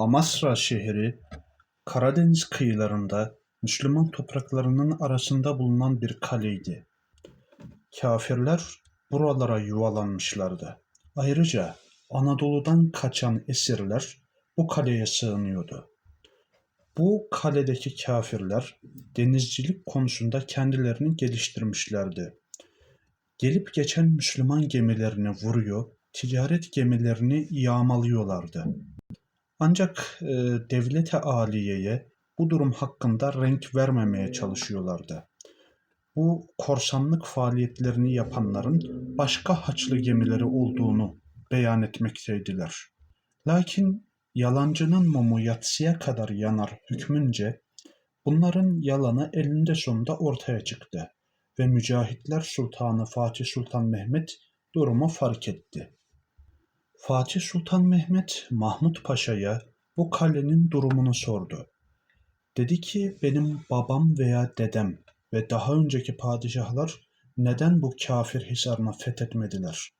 Amasra şehri Karadeniz kıyılarında Müslüman topraklarının arasında bulunan bir kaleydi. Kafirler buralara yuvalanmışlardı. Ayrıca Anadolu'dan kaçan esirler bu kaleye sığınıyordu. Bu kaledeki kafirler denizcilik konusunda kendilerini geliştirmişlerdi. Gelip geçen Müslüman gemilerini vuruyor, ticaret gemilerini yağmalıyorlardı. Ancak e, devlete aliyeye bu durum hakkında renk vermemeye çalışıyorlardı. Bu korsanlık faaliyetlerini yapanların başka haçlı gemileri olduğunu beyan etmekteydiler. Lakin yalancının mumu yatsıya kadar yanar hükmünce bunların yalanı elinde sonunda ortaya çıktı ve Mücahitler Sultanı Fatih Sultan Mehmet durumu fark etti. Fatih Sultan Mehmet Mahmut Paşa'ya bu kalenin durumunu sordu. Dedi ki benim babam veya dedem ve daha önceki padişahlar neden bu kafir hisarını fethetmediler?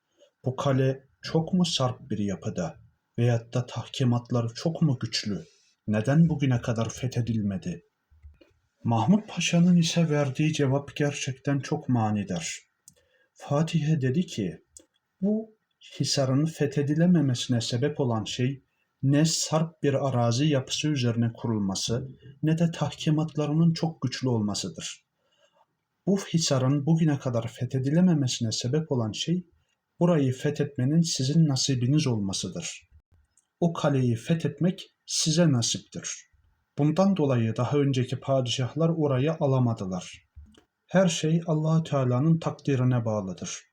Bu kale çok mu sarp bir yapıda veyahut da tahkimatları çok mu güçlü? Neden bugüne kadar fethedilmedi? Mahmut Paşa'nın ise verdiği cevap gerçekten çok manidar. Fatih'e dedi ki, bu Hisar'ın fethedilememesine sebep olan şey ne sarp bir arazi yapısı üzerine kurulması ne de tahkimatlarının çok güçlü olmasıdır. Bu Hisar'ın bugüne kadar fethedilememesine sebep olan şey burayı fethetmenin sizin nasibiniz olmasıdır. O kaleyi fethetmek size nasiptir. Bundan dolayı daha önceki padişahlar orayı alamadılar. Her şey Allahü Teala'nın takdirine bağlıdır.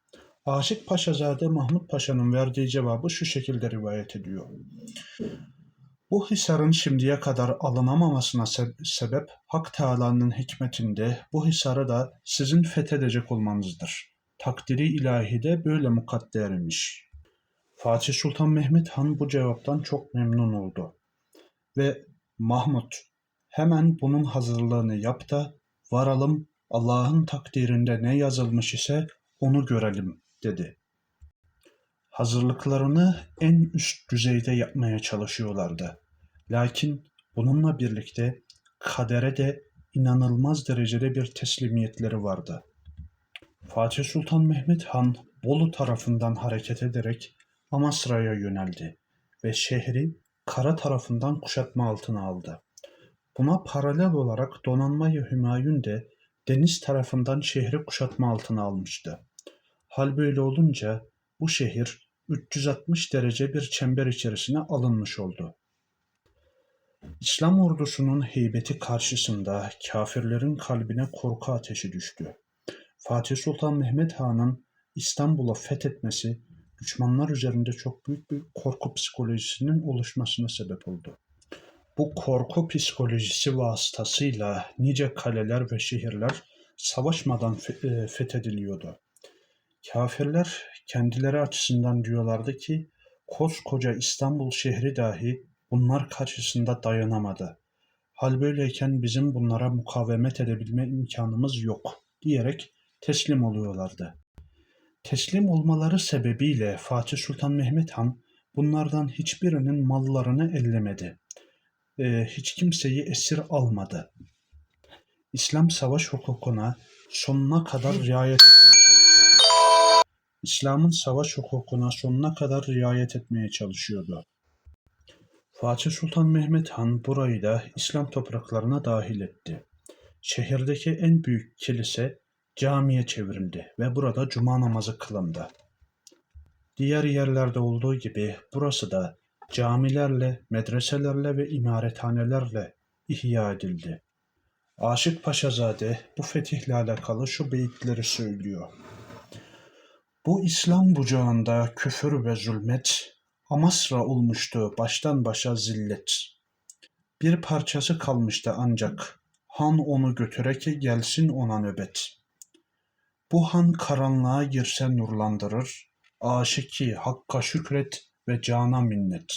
Aşık Paşazade Mahmut Paşa'nın verdiği cevabı şu şekilde rivayet ediyor. Bu hisarın şimdiye kadar alınamamasına se- sebep Hak Teala'nın hikmetinde bu hisarı da sizin fethedecek olmanızdır. Takdiri ilahi de böyle mukaddermiş. Fatih Sultan Mehmet Han bu cevaptan çok memnun oldu. Ve Mahmut hemen bunun hazırlığını yap da varalım Allah'ın takdirinde ne yazılmış ise onu görelim dedi. Hazırlıklarını en üst düzeyde yapmaya çalışıyorlardı. Lakin bununla birlikte kadere de inanılmaz derecede bir teslimiyetleri vardı. Fatih Sultan Mehmet Han Bolu tarafından hareket ederek Amasra'ya yöneldi ve şehri kara tarafından kuşatma altına aldı. Buna paralel olarak donanmayı Hümayun de deniz tarafından şehri kuşatma altına almıştı. Hal böyle olunca bu şehir 360 derece bir çember içerisine alınmış oldu. İslam ordusunun heybeti karşısında kafirlerin kalbine korku ateşi düştü. Fatih Sultan Mehmet Han'ın İstanbul'u fethetmesi düşmanlar üzerinde çok büyük bir korku psikolojisinin oluşmasına sebep oldu. Bu korku psikolojisi vasıtasıyla nice kaleler ve şehirler savaşmadan e, fethediliyordu. Kafirler kendileri açısından diyorlardı ki koskoca İstanbul şehri dahi bunlar karşısında dayanamadı. Hal böyleyken bizim bunlara mukavemet edebilme imkanımız yok diyerek teslim oluyorlardı. Teslim olmaları sebebiyle Fatih Sultan Mehmet Han bunlardan hiçbirinin mallarını ellemedi. Ee, hiç kimseyi esir almadı. İslam savaş hukukuna sonuna kadar riayet etmeye çalışıyordu. İslam'ın savaş hukukuna sonuna kadar riayet etmeye çalışıyordu. Fatih Sultan Mehmet Han burayı da İslam topraklarına dahil etti. Şehirdeki en büyük kilise camiye çevrildi ve burada cuma namazı kılındı. Diğer yerlerde olduğu gibi burası da camilerle, medreselerle ve imarethanelerle ihya edildi. Aşık Paşazade bu fetihle alakalı şu beyitleri söylüyor. Bu İslam bucağında küfür ve zulmet, Amasra olmuştu baştan başa zillet. Bir parçası kalmıştı ancak, han onu götüre ki gelsin ona nöbet. Bu han karanlığa girse nurlandırır, aşıki hakka şükret ve cana minnet.